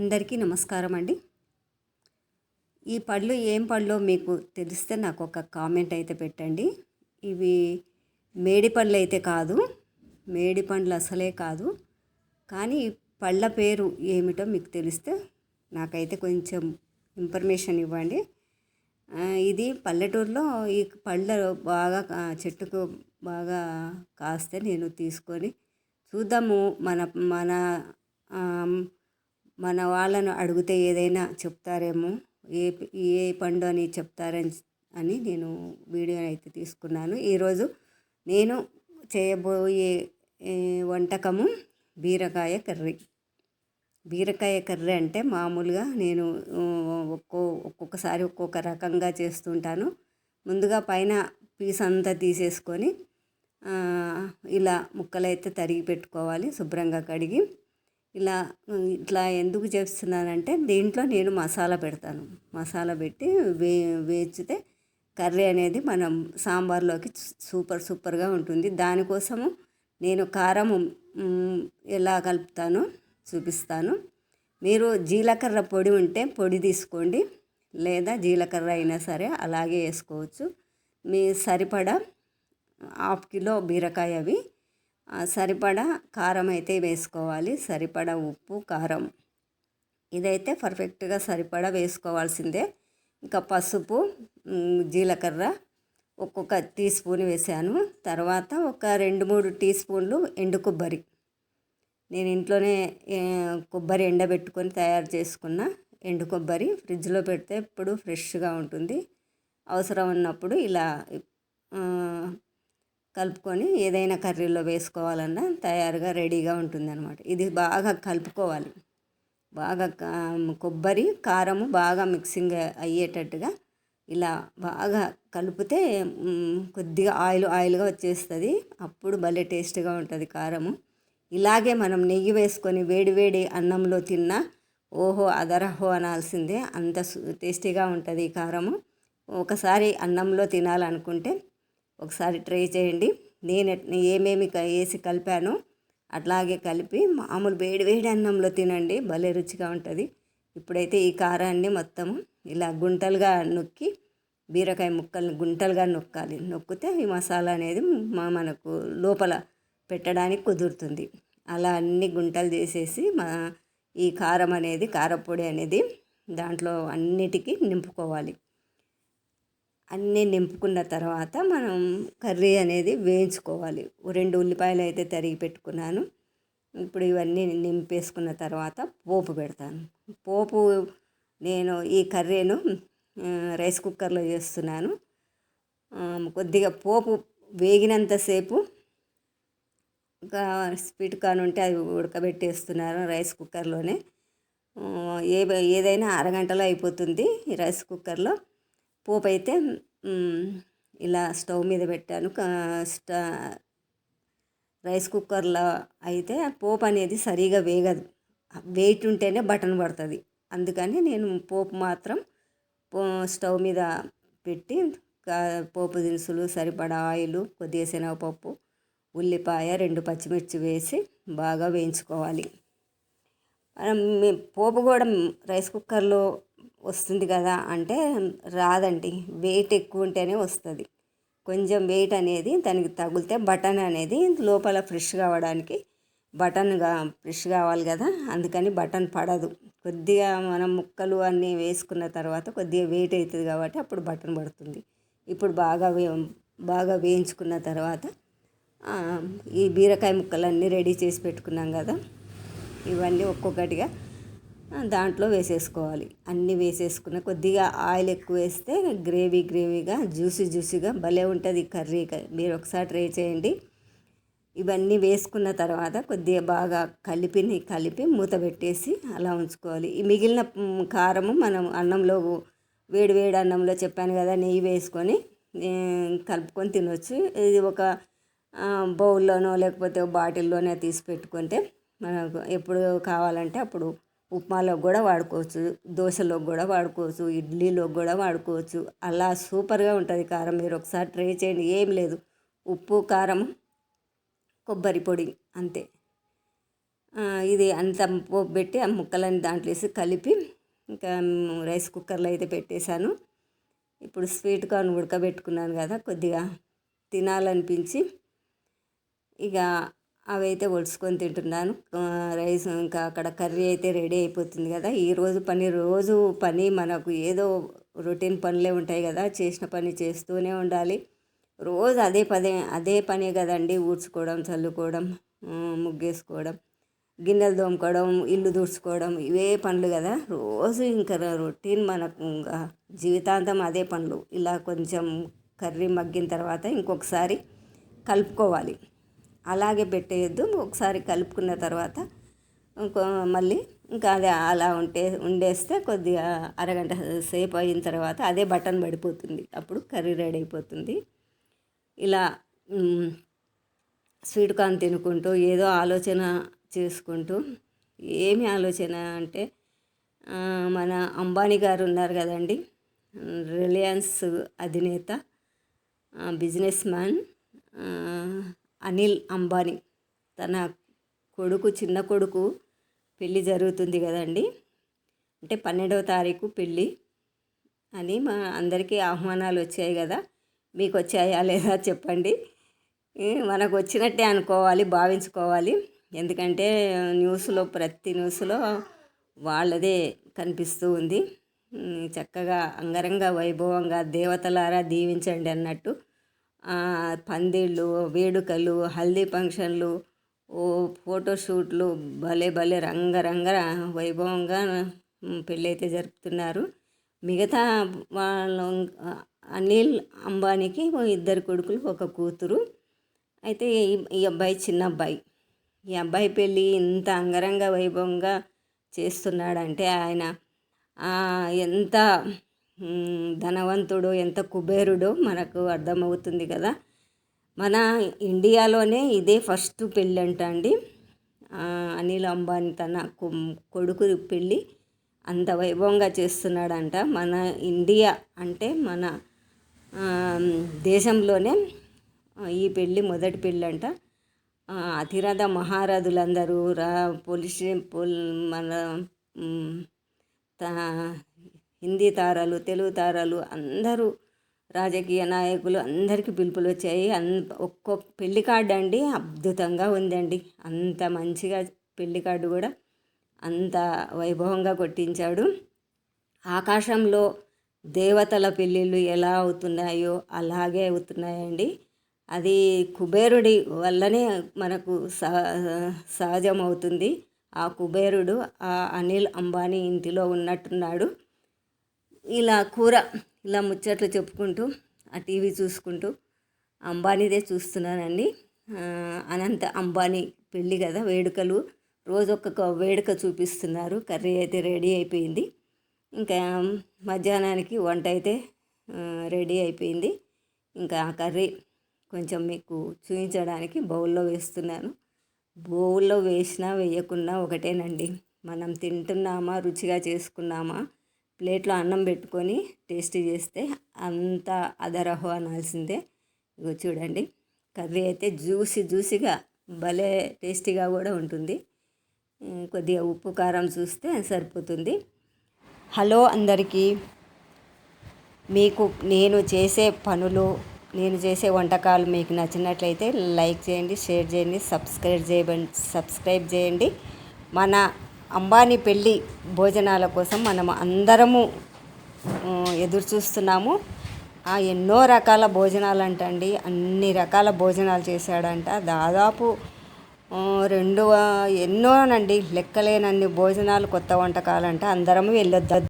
అందరికీ నమస్కారం అండి. ఈ పళ్ళు ఏం పళ్ళో మీకు తెలిస్తే నాకు ఒక కామెంట్ అయితే పెట్టండి. ఇవి మేడి పండ్లు అయితే కాదు మేడి పండ్లు అసలే కాదు. కానీ పళ్ళ పేరు ఏమిటో మీకు తెలిస్తే నాకైతే కొంచెం ఇన్ఫర్మేషన్ ఇవ్వండి. ఇది పల్లెటూరులో ఈ పళ్ళ బాగా చెట్టుకు బాగా కాస్తే నేను తీసుకొని చూద్దాము. మన మన మన వాళ్ళను అడిగితే ఏదైనా చెప్తారేమో ఏ ఏ పండు అని చెప్తారని అని నేను వీడియో అయితే తీసుకున్నాను. ఈరోజు నేను చేయబోయే వంటకము బీరకాయ కర్రీ. బీరకాయ కర్రీ అంటే మామూలుగా నేను ఒక్కో ఒక్కొక్కసారి ఒక్కొక్క రకంగా చేస్తుంటాను. ముందుగా పైన పీస్ అంతా తీసేసుకొని ఇలా ముక్కలైతే తరిగి పెట్టుకోవాలి శుభ్రంగా కడిగి. ఇలా ఇట్లా ఎందుకు చేస్తున్నానంటే దీంట్లో నేను మసాలా పెడతాను. మసాలా పెట్టి వే వేచితే కర్రీ అనేది మనం సాంబార్లోకి సూపర్ సూపర్గా ఉంటుంది. దానికోసము నేను కారం ఎలా కలుపుతానో చూపిస్తాను. మీరు జీలకర్ర పొడి ఉంటే పొడి తీసుకోండి. లేదా జీలకర్ర అయినా సరే అలాగే వేసుకోవచ్చు. మీ సరిపడా హాఫ్ కిలో బీరకాయ అవి సరిపడా కారం అయితే వేసుకోవాలి. సరిపడా ఉప్పు కారం. ఇదైతే పర్ఫెక్ట్గా సరిపడా వేసుకోవాల్సిందే. ఇంకా పసుపు జీలకర్ర ఒక్కొక్క టీ స్పూన్ వేసాను. తర్వాత ఒక రెండు మూడు టీ స్పూన్లు ఎండు కొబ్బరి. నేను ఇంట్లోనే కొబ్బరి ఎండబెట్టుకొని తయారు చేసుకున్న ఎండు కొబ్బరి ఫ్రిడ్జ్లో పెడితే ఎప్పుడు ఫ్రెష్గా ఉంటుంది. అవసరం ఉన్నప్పుడు ఇలా కలుపుకొని ఏదైనా కర్రీలో వేసుకోవాలన్నా తయారుగా రెడీగా ఉంటుంది అనమాట ఇది బాగా కలుపుకోవాలి. బాగా కొబ్బరి కారము బాగా మిక్సింగ్ అయ్యేటట్టుగా ఇలా బాగా కలిపితే కొద్దిగా ఆయిల్ ఆయిల్గా వచ్చేస్తుంది. అప్పుడు భలే టేస్ట్గా ఉంటుంది కారము. ఇలాగే మనం నెయ్యి వేసుకొని వేడివేడి అన్నంలో తిన్నా ఓహో అదరహో అనాల్సిందే. అంత సు- టేస్టీగా ఉంటుంది ఈ కారము. ఒకసారి అన్నంలో తినాలనుకుంటే ఒకసారి ట్రై చేయండి. నేను ఏమేమి వేసి కలిపానో అట్లాగే కలిపి మామూలు వేడి వేడి అన్నంలో తినండి. భలే రుచిగా ఉంటుంది. ఇప్పుడైతే ఈ కారాన్ని మొత్తము ఇలా గుంటలుగా నొక్కి బీరకాయ ముక్కల్ని గుంటలుగా నొక్కాలి. నొక్కితే ఈ మసాలా అనేది మా మనకు లోపల పెట్టడానికి కుదురుతుంది. అలా అన్ని గుంటలు చేసేసి మా ఈ కారం అనేది కారపొడి అనేది దాంట్లో అన్నిటికీ నింపుకోవాలి. అన్నీ నింపుకున్న తర్వాత మనం కర్రీ అనేది వేయించుకోవాలి. రెండు ఉల్లిపాయలు అయితే తరిగి పెట్టుకున్నాను. ఇప్పుడు ఇవన్నీ నింపేసుకున్న తర్వాత పోపు పెడతాను. పోపు నేను ఈ కర్రీను రైస్ కుక్కర్లో చేస్తున్నాను. కొద్దిగా పోపు వేగినంతసేపు ఇంకా స్వీట్ కార్న్ ఉంటే అది ఉడకబెట్టేస్తున్నాను రైస్ కుక్కర్లోనే. ఏ ఏదైనా అరగంటలో అయిపోతుంది ఈ రైస్ కుక్కర్లో. పోపు అయితే ఇలా స్టవ్ మీద పెట్టాను. స్టా స్ట రైస్ కుక్కర్లో అయితే పోపు అనేది సరిగా వేగదు. వెయిట్ ఉంటేనే బటన్ పడుతుంది. అందుకని నేను పోపు మాత్రం పో స్టవ్ మీద పెట్టి పోపు దినుసులు సరిపడా ఆయిల్ కొద్దిగా శనగపప్పు ఉల్లిపాయ రెండు పచ్చిమిర్చి వేసి బాగా వేయించుకోవాలి. పోపు కూడా రైస్ కుక్కర్లో వస్తుంది కదా అంటే రాదండి. వెయిట్ ఎక్కువ ఉంటేనే వస్తుంది. కొంచెం వెయిట్ అనేది దానికి తగిలితే బటన్ అనేది లోపల ఫ్రెష్ కావడానికి బటన్గా ఫ్రెష్ కావాలి కదా. అందుకని బటన్ పడదు. కొద్దిగా మనం ముక్కలు అన్నీ వేసుకున్న తర్వాత కొద్దిగా వెయిట్ అవుతుంది కాబట్టి అప్పుడు బటన్ పడుతుంది. ఇప్పుడు బాగా వే బాగా వేయించుకున్న తర్వాత ఈ బీరకాయ ముక్కలన్నీ రెడీ చేసి పెట్టుకున్నాం కదా. ఇవన్నీ ఒక్కొక్కటిగా దాంట్లో వేసేసుకోవాలి. అన్నీ వేసేసుకున్న కొద్దిగా ఆయిల్ ఎక్కువ వేస్తే గ్రేవీ గ్రేవీగా జ్యూసీ జ్యూసీగా భలే ఉంటుంది కర్రీ. మీరు ఒకసారి ట్రై చేయండి. ఇవన్నీ వేసుకున్న తర్వాత కొద్దిగా బాగా కలిపి కలిపి మూత పెట్టేసి అలా ఉంచుకోవాలి. ఈ మిగిలిన కారము మనం అన్నంలో వేడి వేడి అన్నంలో చెప్పాను కదా నెయ్యి వేసుకొని కలుపుకొని తినొచ్చు. ఇది ఒక బౌల్లోనో లేకపోతే బాటిల్లోనే తీసి పెట్టుకుంటే మనకు ఎప్పుడు కావాలంటే అప్పుడు ఉప్మాలో కూడా వాడుకోవచ్చు దోశలో కూడా వాడుకోవచ్చు ఇడ్లీలో కూడా వాడుకోవచ్చు. అలా సూపర్గా ఉంటుంది కారం. మీరు ఒకసారి ట్రై చేయండి. ఏం లేదు. ఉప్పు కారం కొబ్బరి పొడి అంతే. ఇది అంత పోపు పెట్టి ఆ ముక్కలన్నీ దాంట్లో వేసి కలిపి ఇంకా రైస్ కుక్కర్లో అయితే పెట్టేశాను. ఇప్పుడు స్వీట్ కార్న్ ఉడకబెట్టుకున్నాను కదా కొద్దిగా తినాలనిపించి ఇక అవి అయితే ఒడుచుకొని తింటున్నాను రైస్ ఇంకా అక్కడ కర్రీ అయితే రెడీ అయిపోతుంది కదా. ఈరోజు పని రోజు పని మనకు ఏదో రొటీన్ పనులే ఉంటాయి కదా. చేసిన పని చేస్తూనే ఉండాలి. రోజు అదే పదే అదే పనే కదండి. ఊడ్చుకోవడం చల్లుకోవడం ముగ్గేసుకోవడం గిన్నెలు తోముకోవడం ఇల్లు తుడుచుకోవడం ఇవే పనులు కదా. రోజు ఇంకా రొటీన్ మనకు ఇంకా జీవితాంతం అదే పనులు. ఇలా కొంచెం కర్రీ మగ్గిన తర్వాత ఇంకొకసారి కలుపుకోవాలి. అలాగే పెట్టేయద్దు. ఒకసారి కలుపుకున్న తర్వాత ఇంకో మళ్ళీ ఇంకా అది అలా ఉంటే ఉండేస్తే కొద్దిగా అరగంట సేపు అయిన తర్వాత అదే బటన్ పడిపోతుంది. అప్పుడు కర్రీ రెడీ అయిపోతుంది. ఇలా స్వీట్ కార్న్ తినుకుంటూ ఏదో ఆలోచన చేసుకుంటూ ఏమి ఆలోచన అంటే మన అంబానీ గారు ఉన్నారు కదండి. రిలయన్స్ అధినేత బిజినెస్ మ్యాన్ అనిల్ అంబానీ. తన కొడుకు చిన్న కొడుకు పెళ్ళి జరుగుతుంది కదండి. అంటే పన్నెండవ తారీఖు పెళ్ళి అని మా అందరికీ ఆహ్వానాలు వచ్చాయి కదా. మీకు వచ్చాయా లేదా చెప్పండి. మనకు వచ్చినట్టే అనుకోవాలి భావించుకోవాలి. ఎందుకంటే న్యూస్లో ప్రతి న్యూస్లో వాళ్ళదే కనిపిస్తూ ఉంది. చక్కగా అంగరంగ వైభవంగా దేవతలారా దీవించండి అన్నట్టు పందిళ్ళు వేడుకలు హల్దీ ఫంక్షన్లు ఓ ఫోటోషూట్లు భలే భలే రంగరంగ వైభవంగా పెళ్ళైతే జరుపుతున్నారు. మిగతా వాళ్ళ అనిల్ అంబానీకి ఇద్దరు కొడుకులు ఒక కూతురు. అయితే ఈ అబ్బాయి చిన్న అబ్బాయి. ఈ అబ్బాయి పెళ్ళి ఇంత అంగరంగ వైభవంగా చేస్తున్నాడంటే ఆయన ఎంత ధనవంతుడు ఎంత కుబేరుడో మనకు అర్థమవుతుంది కదా. మన ఇండియాలోనే ఇదే ఫస్ట్ పెళ్ళి అంట అండి అనిల్ అంబానీ తన కొడుకు పెళ్ళి అంత వైభవంగా చేస్తున్నాడంట. మన ఇండియా అంటే మన దేశంలోనే ఈ పెళ్ళి మొదటి పెళ్ళి అంట అతిరథ మహారథులందరూ రా పోలీస్ మన హిందీ తారాలు తెలుగు తారాలు అందరూ రాజకీయ నాయకులు అందరికీ పిలుపులు వచ్చాయి. అన్ ఒక్కొక్క పెళ్ళి కార్డు అండి అద్భుతంగా ఉందండి. అంత మంచిగా పెళ్ళి కార్డు కూడా అంత వైభవంగా కొట్టించాడు. ఆకాశంలో దేవతల పెళ్ళిళ్ళు ఎలా అవుతున్నాయో అలాగే అవుతున్నాయండి. అది కుబేరుడి వల్లనే మనకు సహజం అవుతుంది ఆ కుబేరుడు ఆ అనిల్ అంబానీ ఇంటిలో ఉన్నట్టున్నాడు. ఇలా కూర ఇలా ముచ్చట్లు చెప్పుకుంటూ ఆ టీవీ చూసుకుంటూ అంబానీదే చూస్తున్నానండి. అనంత అంబానీ పెళ్ళి కదా వేడుకలు. రోజు ఒక్కొక్క వేడుక చూపిస్తున్నారు. కర్రీ అయితే రెడీ అయిపోయింది. ఇంకా మధ్యాహ్నానికి వంట అయితే రెడీ అయిపోయింది. ఇంకా ఆ కర్రీ కొంచెం మీకు చూపించడానికి బౌల్లో వేస్తున్నాను. బౌల్లో వేసినా వేయకున్నా ఒకటేనండి. మనం తింటున్నామా రుచిగా చేసుకున్నామా ప్లేట్లో అన్నం పెట్టుకొని టేస్ట్ చేస్తే అంత అదరహో అనాల్సిందే. ఇగో చూడండి కర్రీ అయితే జ్యూసీ జ్యూసీగా భలే టేస్టీగా కూడా ఉంటుంది. కొద్దిగా ఉప్పు కారం చూస్తే సరిపోతుంది. హలో అందరికీ మీకు నేను చేసే పనులు నేను చేసే వంటకాలు మీకు నచ్చినట్లయితే లైక్ చేయండి షేర్ చేయండి సబ్స్క్రైబ్ చేయబండి సబ్స్క్రైబ్ చేయండి. మన అంబానీ పెళ్ళి భోజనాల కోసం మనం అందరము ఎదురు చూస్తున్నాము. ఎన్నో రకాల భోజనాలు అంటండి అన్ని రకాల భోజనాలు చేశాడంట. దాదాపు రెండు ఎన్నోనండి. లెక్కలేనన్ని భోజనాలు కొత్త వంటకాలంట. అందరము వెళ్ళొద్దు.